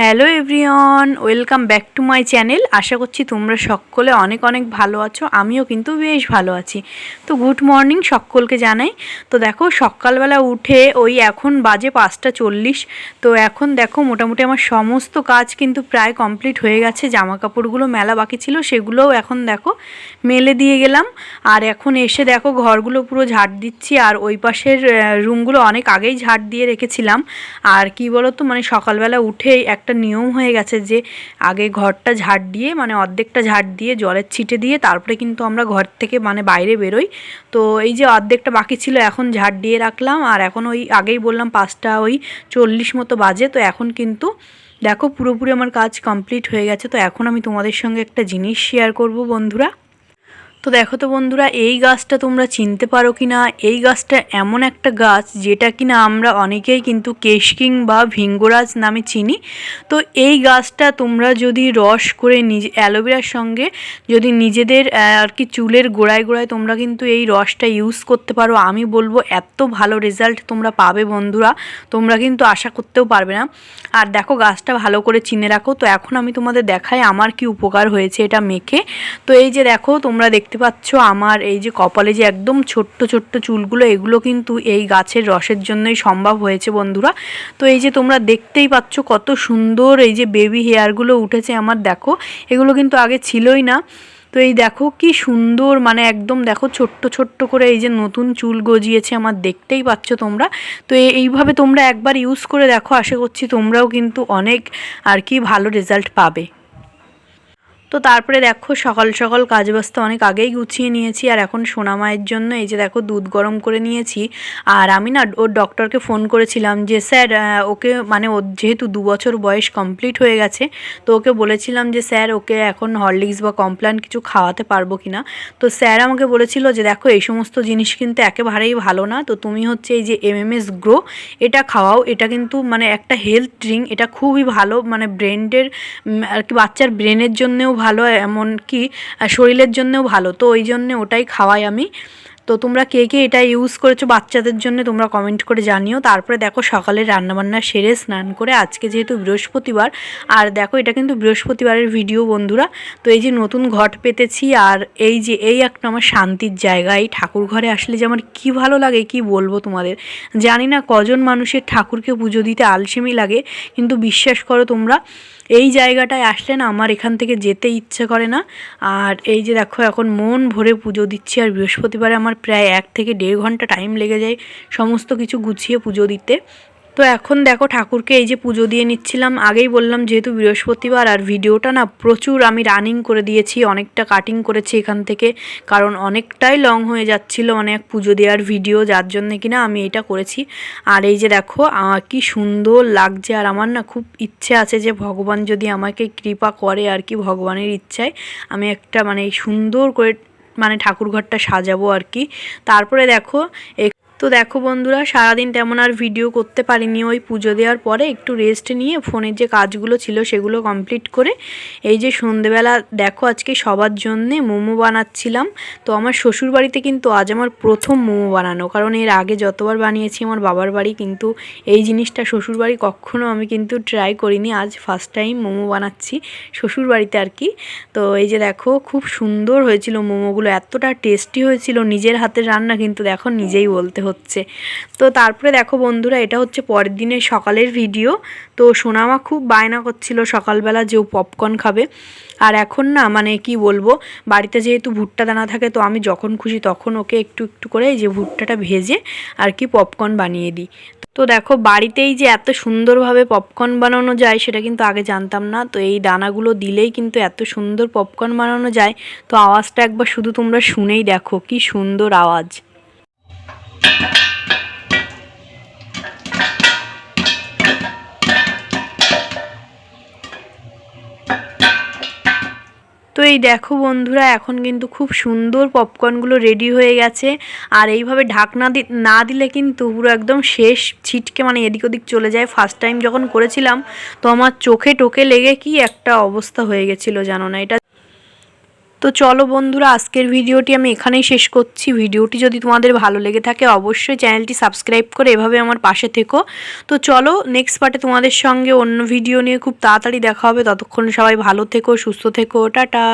Hello everyone, welcome back to my channel. আশা করছি তোমরা সকলে অনেক অনেক ভালো আছো, আমিও কিন্তু বেশ ভালো আছি। তো গুড মর্নিং সকলকে জানাই। তো দেখো, সকালবেলা উঠে ওই এখন বাজে পাঁচটা চল্লিশ। তো এখন দেখো, মোটামুটি আমার সমস্ত কাজ কিন্তু প্রায় কমপ্লিট হয়ে গেছে। জামা কাপড়গুলো মেলা বাকি ছিল, সেগুলোও এখন দেখো মেলে দিয়ে গেলাম। আর এখন এসে দেখো, ঘরগুলো পুরো ঝাড় দিচ্ছি। আর ওই পাশের রুমগুলো অনেক আগেই ঝাড় দিয়ে রেখেছিলাম। আর কি বলো তো মানে সকালবেলা উঠেই একটা নিয়ম হয়ে গেছে যে আগে ঘরটা ঝাড় দিয়ে মানে অর্ধেকটা ঝাড় দিয়ে, জলের ছিটে দিয়ে তারপরে কিন্তু আমরা ঘর থেকে মানে বাইরে বেরোই। তো এই যে অর্ধেকটা বাকি ছিল এখন ঝাড় দিয়ে রাখলাম। আর এখন ওই আগেই বললাম পাঁচটা ওই চল্লিশ মতো বাজে। তো এখন কিন্তু দেখো পুরোপুরি আমার কাজ কমপ্লিট হয়ে গেছে। তো এখন আমি তোমাদের সঙ্গে একটা জিনিস শেয়ার করব বন্ধুরা। তো দেখো তো বন্ধুরা, এই গাছটা তোমরা চিনতে পারো কি না এই গাছটা এমন একটা গাছ যেটা কি না আমরা অনেকেই কিন্তু কেশকিং বা ভিঙ্গরাজ নামে চিনি। তো এই গাছটা তোমরা যদি রস করে নিজে, অ্যালোভেরার সঙ্গে যদি নিজেদের আর কি চুলের গোড়ায় গোড়ায় তোমরা কিন্তু এই রসটা ইউজ করতে পারো। আমি বলব এত ভালো রেজাল্ট তোমরা পাবে বন্ধুরা, তোমরা কিন্তু আশা করতেও পারবে না। আর দেখো গাছটা ভালো করে চিনে রাখো। তো এখন আমি তোমাদের দেখাই আমার কি উপকার হয়েছে এটা মেখে। তো এই যে দেখো, তোমরা দেখতে দেখতে পাচ্ছ আমার এই যে কপালে যে একদম ছোট্ট ছোট্ট চুলগুলো, এগুলো কিন্তু এই গাছের রসের জন্যই সম্ভব হয়েছে বন্ধুরা। তো এই যে তোমরা দেখতেই পাচ্ছ কত সুন্দর এই যে বেবি হেয়ারগুলো উঠেছে আমার, দেখো। এগুলো কিন্তু আগে ছিলই না। তো এই দেখো কি সুন্দর মানে একদম দেখো ছোট্ট ছোট্ট করে এই যে নতুন চুল গজিয়েছে আমার, দেখতেই পাচ্ছ তোমরা। তো এইভাবে তোমরা একবার ইউজ করে দেখো, আশা করছি তোমরাও কিন্তু অনেক আর কি ভালো রেজাল্ট পাবে। তো তারপরে দেখো সকাল সকাল কাজ ব্যস্ত অনেক আগেই গুছিয়ে নিয়েছি, আর এখন সোনামায়ের জন্য এই যে দেখো দুধ গরম করে নিয়েছি। আর আমি না ওর ডক্টরকে ফোন করেছিলাম যে, স্যার ওকে মানে ওর যেহেতু দু বছর বয়স কমপ্লিট হয়ে গেছে, তো ওকে বলেছিলাম যে, স্যার, ওকে এখন হরলিক্স বা কমপ্ল্যান কিছু খাওয়াতে পারব কি না তো স্যার আমাকে বলেছিল যে, দেখো, এই সমস্ত জিনিস কিন্তু একেবারেই ভালো না, তো তুমি হচ্ছে এই যে এমএমএস গ্রো এটা খাওয়াও, এটা কিন্তু মানে একটা হেলথ ড্রিঙ্ক এটা খুবই ভালো মানে ব্রেনের আর কি বাচ্চার ব্রেনের জন্যেও ভালো এমনকি শরীরের জন্যও ভালো। তো ওই জন্যে ওটাই খাওয়াই আমি। তো তোমরা কে কে এটা ইউজ করেছ বাচ্চাদের জন্য তোমরা কমেন্ট করে জানিও। তারপরে দেখো সকালে রান্নাবান্না সেরে স্নান করে আজকে যেহেতু বৃহস্পতিবার, আর দেখো এটা কিন্তু বৃহস্পতিবারের ভিডিও বন্ধুরা। তো এই যে নতুন ঘট পেতেছি, আর এই যে এই একটা আমার শান্তির জায়গা, এই ঠাকুর ঘরে আসলে যে আমার কী ভালো লাগে, কি বলব তোমাদের? জানি না কজন মানুষের ঠাকুরকে পুজো দিতে আলসেমি লাগে, কিন্তু বিশ্বাস করো তোমরা, এই জায়গাটায় আসলে না আমার এখান থেকে যেতে ইচ্ছে করে না। আর এই যে দেখো এখন মন ভরে পুজো দিচ্ছি, আর বৃহস্পতিবারে আমার প্রায় এক থেকে দেড় ঘণ্টা টাইম লেগে যায় সমস্ত কিছু গুছিয়ে পুজো দিতে। তো এখন দেখো ঠাকুরকে এই যে পুজো দিয়ে নিচ্ছিলাম। আগেই বললাম যেহেতু বৃহস্পতিবার আর ভিডিওটা না প্রচুর আমি রানিং করে দিয়েছি, অনেকটা কাটিং করেছি এখান থেকে, কারণ অনেকটাই লং হয়ে যাচ্ছিল অনেক পুজো দেওয়ার ভিডিও যার জন্য কিনা আমি এটা করেছি। আর এই যে দেখো কি সুন্দর লাগছে। আর আমার না খুব ইচ্ছে আছে যে ভগবান যদি আমাকে কৃপা করে আর কি ভগবানের ইচ্ছায় আমি একটা মানে সুন্দর করে মানে ঠাকুর ঘরটা সাজাবো আর কি। তারপরে দেখো তো দেখো বন্ধুরা, সারাদিন তেমন আর ভিডিও করতে পারিনি। ওই পুজো দেওয়ার পরে একটু রেস্ট নিয়ে ফোনের যে কাজগুলো ছিল সেগুলো কমপ্লিট করে এই যে সন্ধেবেলা, দেখো আজকে সবার জন্যে মোমো বানাচ্ছিলাম। তো আমার শ্বশুর বাড়িতে কিন্তু আজ আমার প্রথম মোমো বানানো। কারণ এর আগে যতবার বানিয়েছি, আমার বাবার বাড়ি কিন্তু এই জিনিসটা শ্বশুর বাড়ি কখনও আমি কিন্তু ট্রাই করিনি। আজ ফার্স্ট টাইম মোমো বানাচ্ছি শ্বশুর বাড়িতে আর কি। তো এই যে দেখো, খুব সুন্দর হয়েছিল মোমোগুলো। এতটা টেস্টি হয়েছিল, নিজের হাতের রান্না কিন্তু দেখো নিজেই বলতে হচ্ছে। তো তারপরে দেখো বন্ধুরা, এটা হচ্ছে পরের দিনের সকালের ভিডিও তো সোনামা খুব বায়না করছিল সকালবেলা যে ও পপকর্ন খাবে। আর এখন না মানে কি বলব, বাড়িতে যেহেতু ভুট্টা দানা থাকে, তো আমি যখন খুশি তখন ওকে একটু একটু করে যে ভুট্টাটা ভেজে আর কি পপকর্ন বানিয়ে দিই। তো দেখো বাড়িতেই যে এত সুন্দরভাবে পপকর্ন বানানো যায় সেটা কিন্তু আগে জানতাম না। তো এই দানাগুলো দিলেই কিন্তু এত সুন্দর পপকর্ন বানানো যায়। তো আওয়াজটা একবার শুধু তোমরা শুনেই দেখো, কি সুন্দর আওয়াজ। তো এই দেখো বন্ধুরা, এখন কিন্তু খুব সুন্দর পপকর্নগুলো রেডি হয়ে গেছে। আর এইভাবে ঢাকনা না দিলে কিন্তু পুরো একদম শেষ ছিটকে মানে এদিক ওদিক চলে যায়। ফার্স্ট টাইম যখন করেছিলাম, তো আমার চোখে টোকে লেগে কি একটা অবস্থা হয়ে গেছিল জানো না? এটা তো চলো বন্ধুরা, আজকের ভিডিওটি আমি এখানেই শেষ করছি। ভিডিওটি যদি তোমাদের ভালো লেগে থাকে, অবশ্যই চ্যানেলটি সাবস্ক্রাইব করে এভাবে আমার পাশে থেকো। তো চলো নেক্সট পার্টে তোমাদের সঙ্গে অন্য ভিডিও নিয়ে খুব তাড়াতাড়ি দেখা হবে। ততক্ষণ সবাই ভালো থেকো, সুস্থ থেকো। টাটা!